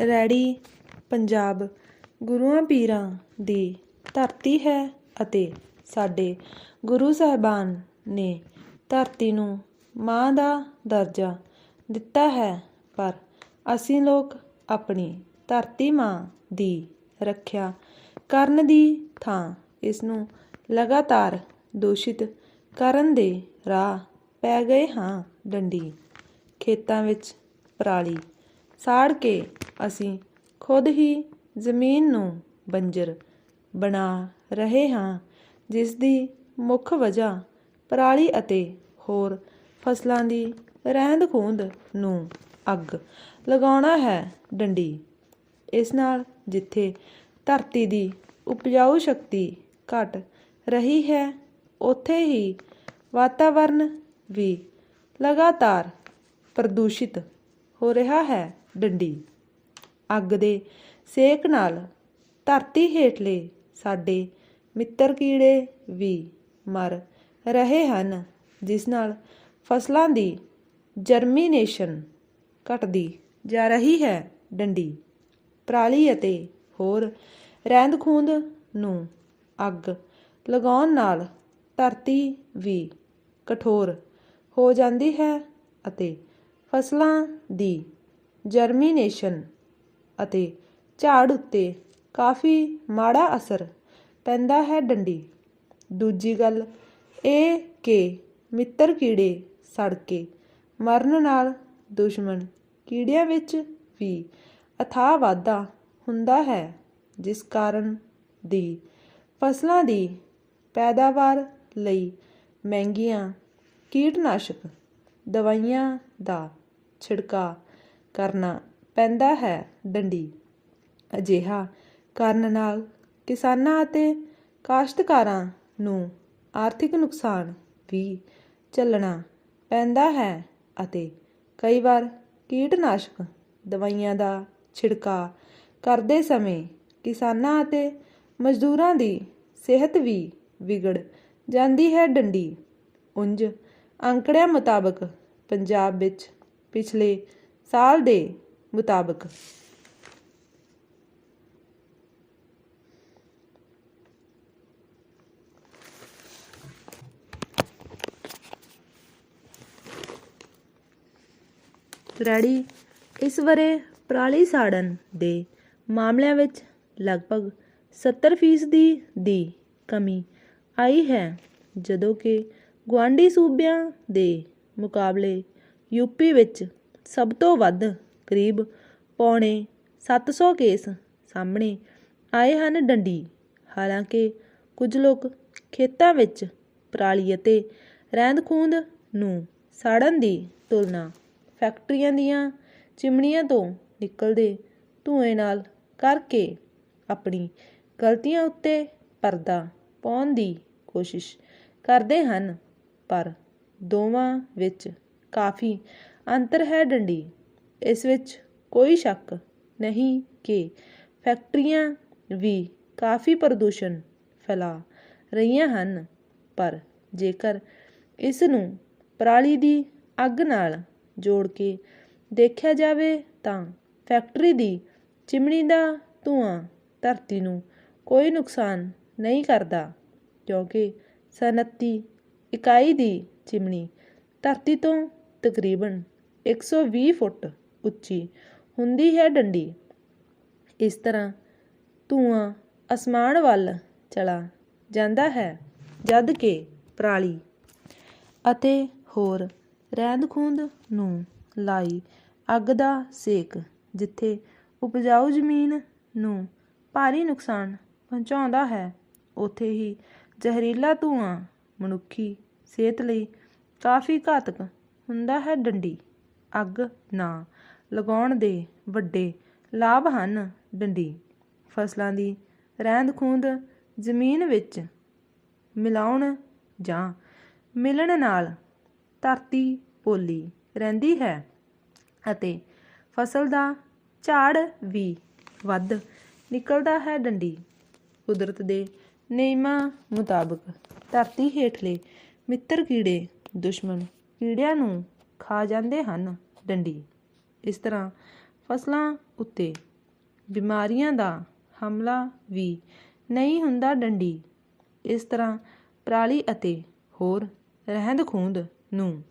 ਰੈੜੀ ਪੰਜਾਬ, ਗੁਰੂਆਂ ਪੀਰਾਂ ਦੀ ਧਰਤੀ ਹੈ ਅਤੇ ਸਾਡੇ ਗੁਰੂ ਸਾਹਿਬਾਨ ਨੇ ਧਰਤੀ ਨੂੰ ਮਾਂ ਦਾ ਦਰਜਾ ਦਿੱਤਾ ਹੈ, ਪਰ ਅਸੀਂ ਲੋਕ ਆਪਣੀ ਧਰਤੀ ਮਾਂ ਦੀ ਰੱਖਿਆ ਕਰਨ ਦੀ ਥਾਂ ਇਸ ਨੂੰ ਲਗਾਤਾਰ ਦੂਸ਼ਿਤ ਕਰਨ ਦੇ ਰਾਹ ਪੈ ਗਏ ਹਾਂ ਡੰਡੀ ਖੇਤਾਂ ਵਿੱਚ ਪਰਾਲੀ ਸਾੜ ਕੇ ਅਸੀਂ ਖੁਦ ਹੀ ਜ਼ਮੀਨ ਨੂੰ ਬੰਜਰ ਬਣਾ ਰਹੇ ਹਾਂ, ਜਿਸ ਦੀ ਮੁੱਖ ਵਜ੍ਹਾ ਪਰਾਲੀ ਅਤੇ ਹੋਰ ਫਸਲਾਂ ਦੀ ਰਹਿੰਦ ਖੂੰਦ ਨੂੰ ਅੱਗ ਲਗਾਉਣਾ ਹੈ ਡੰਡੀ। ਇਸ ਨਾਲ ਜਿੱਥੇ ਧਰਤੀ ਦੀ ਉਪਜਾਊ ਸ਼ਕਤੀ ਘਟ ਰਹੀ ਹੈ, ਉੱਥੇ ਹੀ ਵਾਤਾਵਰਨ ਵੀ ਲਗਾਤਾਰ ਪ੍ਰਦੂਸ਼ਿਤ ਹੋ ਰਿਹਾ ਹੈ ਡੰਡੀ। ਅੱਗ ਦੇ ਸੇਕ ਨਾਲ ਧਰਤੀ ਹੇਠਲੇ ਸਾਡੇ ਮਿੱਤਰ ਕੀੜੇ ਵੀ ਮਰ ਰਹੇ ਹਨ, ਜਿਸ ਨਾਲ ਫਸਲਾਂ ਦੀ ਜਰਮੀਨੇਸ਼ਨ ਘਟਦੀ ਜਾ ਰਹੀ ਹੈ। ਡੰਡੀ, ਪਰਾਲੀ ਅਤੇ ਹੋਰ ਰਹਿੰਦ ਖੂੰਦ ਨੂੰ ਅੱਗ ਲਗਾਉਣ ਨਾਲ ਧਰਤੀ ਵੀ ਕਠੋਰ ਹੋ ਜਾਂਦੀ ਹੈ ਅਤੇ ਫਸਲਾਂ ਦੀ ਜਰਮੀਨੇਸ਼ਨ ਅਤੇ ਝਾੜ ਉੱਤੇ ਕਾਫੀ ਮਾੜਾ ਅਸਰ ਪੈਂਦਾ ਹੈ ਡੰਡੀ। ਦੂਜੀ ਗੱਲ ਇਹ ਕਿ ਮਿੱਤਰ ਕੀੜੇ ਸੜ ਕੇ ਮਰਨ ਨਾਲ ਦੁਸ਼ਮਣ ਕੀੜਿਆਂ ਵਿੱਚ ਵੀ ਅਥਾਹ ਵਾਧਾ ਹੁੰਦਾ ਹੈ, ਜਿਸ ਕਾਰਨ ਦੀ ਫਸਲਾਂ ਦੀ ਪੈਦਾਵਾਰ ਲਈ ਮਹਿੰਗੀਆਂ ਕੀਟਨਾਸ਼ਕ ਦਵਾਈਆਂ ਦਾ ਛਿੜਕਾਅ ਕਰਨਾ ਪੈਂਦਾ ਹੈ ਡੰਡੀ। ਅਜਿਹਾ ਕਰਨ ਨਾਲ ਕਿਸਾਨਾਂ ਅਤੇ ਕਾਸ਼ਤਕਾਰਾਂ ਨੂੰ ਆਰਥਿਕ ਨੁਕਸਾਨ ਵੀ ਝੱਲਣਾ ਪੈਂਦਾ ਹੈ ਅਤੇ ਕਈ ਵਾਰ ਕੀਟਨਾਸ਼ਕ ਦਵਾਈਆਂ ਦਾ ਛਿੜਕਾਅ ਕਰਦੇ ਸਮੇਂ ਕਿਸਾਨਾਂ ਅਤੇ ਮਜ਼ਦੂਰਾਂ ਦੀ ਸਿਹਤ ਵੀ ਵਿਗੜ ਜਾਂਦੀ ਹੈ ਡੰਡੀ। ਉਂਝ ਅੰਕੜਿਆਂ ਮੁਤਾਬਕ ਪੰਜਾਬ ਵਿੱਚ ਪਿਛਲੇ ਸਾਲ ਦੇ ਮੁਤਾਬਕ। ਰੈੜੀ ਇਸ ਵਰੇ ਪਰਾਲੀ ਸਾੜਨ ਦੇ ਮਾਮਲਿਆਂ ਵਿੱਚ ਲਗਭਗ 70% ਦੀ ਕਮੀ ਆਈ ਹੈ, ਜਦੋਂ ਕਿ ਗੁਆਂਢੀ ਸੂਬਿਆਂ ਦੇ ਮੁਕਾਬਲੇ ਯੂਪੀ ਵਿੱਚ ਸਭ ਤੋਂ ਵੱਧ ਕਰੀਬ ਪੌਣੇ 700 ਕੇਸ ਸਾਹਮਣੇ ਆਏ ਹਨ ਡੰਡੀ। ਹਾਲਾਂਕਿ ਕੁਝ ਲੋਕ ਖੇਤਾਂ ਵਿੱਚ ਪਰਾਲੀ ਅਤੇ ਰਹਿੰਦ ਖੂੰਦ ਨੂੰ ਸਾੜਨ ਦੀ ਤੁਲਨਾ ਫੈਕਟਰੀਆਂ ਦੀਆਂ ਚਿਮਣੀਆਂ ਤੋਂ ਨਿਕਲਦੇ ਧੂਏ ਨਾਲ ਕਰਕੇ ਆਪਣੀ ਗਲਤੀਆਂ ਉੱਤੇ ਪਰਦਾ ਪਾਉਣ ਦੀ ਕੋਸ਼ਿਸ਼ ਕਰਦੇ ਹਨ, ਪਰ ਦੋਵਾਂ ਵਿੱਚ ਕਾਫੀ ਅੰਤਰ ਹੈ ਡੰਡੀ। ਇਸ ਵਿੱਚ ਕੋਈ ਸ਼ੱਕ ਨਹੀਂ ਕਿ ਫੈਕਟਰੀਆਂ ਵੀ ਕਾਫੀ ਪ੍ਰਦੂਸ਼ਣ ਫੈਲਾ ਰਹੀਆਂ ਹਨ, ਪਰ ਜੇਕਰ ਇਸ ਨੂੰ ਪਰਾਲੀ ਦੀ ਅੱਗ ਨਾਲ ਜੋੜ ਕੇ ਦੇਖਿਆ ਜਾਵੇ ਤਾਂ ਫੈਕਟਰੀ ਦੀ ਚਿਮਣੀ ਦਾ ਧੂਆਂ ਧਰਤੀ ਨੂੰ ਕੋਈ ਨੁਕਸਾਨ ਨਹੀਂ ਕਰਦਾ, ਕਿਉਂਕਿ ਸਨਅਤੀ ਇਕਾਈ ਦੀ ਚਿਮਣੀ ਧਰਤੀ ਤੋਂ ਤਕਰੀਬਨ 120 ਫੁੱਟ ਉੱਚੀ ਹੁੰਦੀ ਹੈ ਡੰਡੀ। ਇਸ ਤਰ੍ਹਾਂ ਧੂਆਂ ਅਸਮਾਨ ਵੱਲ ਚਲਾ ਜਾਂਦਾ ਹੈ, ਜਦ ਕਿ ਪਰਾਲੀ ਅਤੇ ਹੋਰ ਰਹਿੰਦ ਖੂੰਦ ਨੂੰ ਲਾਈ ਅੱਗ ਦਾ ਸੇਕ, ਜਿੱਥੇ ਉਪਜਾਊ ਜ਼ਮੀਨ ਨੂੰ ਭਾਰੀ ਨੁਕਸਾਨ ਪਹੁੰਚਾਉਂਦਾ ਹੈ। ਉੱਥੇ ਹੀ ਜ਼ਹਿਰੀਲਾ ਧੂਆਂ ਮਨੁੱਖੀ ਸਿਹਤ ਲਈ ਕਾਫੀ ਘਾਤਕ ਹੁੰਦਾ ਹੈ ਡੰਡੀ। ਅੱਗ ਨਾ ਲਗਾਉਣ ਦੇ ਵੱਡੇ ਲਾਭ ਹਨ ਡੰਡੀ। ਫਸਲਾਂ ਦੀ ਰਹਿੰਦ ਖੂੰਦ ਜ਼ਮੀਨ ਵਿੱਚ ਮਿਲਾਉਣ ਜਾਂ ਮਿਲਣ ਨਾਲ ਧਰਤੀ ਪੋਲੀ ਰਹਿੰਦੀ ਹੈ ਅਤੇ ਫਸਲ ਦਾ ਝਾੜ ਵੀ ਵੱਧ ਨਿਕਲਦਾ ਹੈ ਡੰਡੀ। ਕੁਦਰਤ ਦੇ ਨਿਯਮਾਂ ਮੁਤਾਬਕ ਧਰਤੀ ਹੇਠਲੇ ਮਿੱਤਰ ਕੀੜੇ ਦੁਸ਼ਮਣ ਕੀੜਿਆਂ ਨੂੰ ਖਾ ਜਾਂਦੇ ਹਨ ਡੰਡੀ। ਇਸ ਤਰ੍ਹਾਂ ਫਸਲਾਂ ਉੱਤੇ ਬਿਮਾਰੀਆਂ ਦਾ ਹਮਲਾ ਵੀ ਨਹੀਂ ਹੁੰਦਾ ਡੰਡੀ। ਇਸ ਤਰ੍ਹਾਂ ਪਰਾਲੀ ਅਤੇ ਹੋਰ ਰਹਿੰਦ ਖੂੰਦ ਨੂੰ